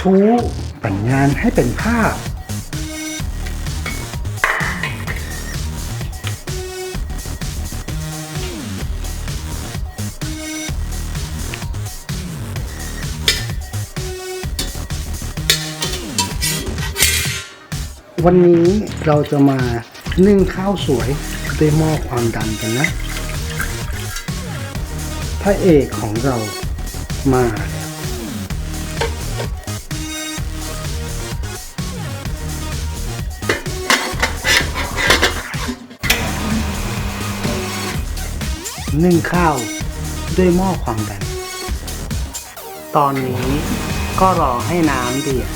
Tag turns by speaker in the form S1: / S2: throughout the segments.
S1: ทูปั่นงานให้เป็นภาพ วันนี้เราจะมานึ่งข้าวสวยด้วยหม้อความดันกันนะ พระเอกของเรามา นึ่งข้าว ด้วยหม้อความดัน ตอนนี้ก็รอให้น้ำเดือด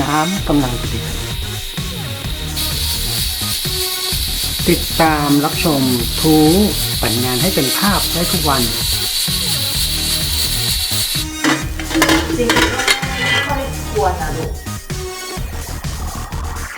S1: น้ำกำลังเดือดติดตามรับชมทูปั่นงานให้เป็นภาพได้ทุกวัน
S2: จริงๆก็ไม่ค่อยควรนะลูก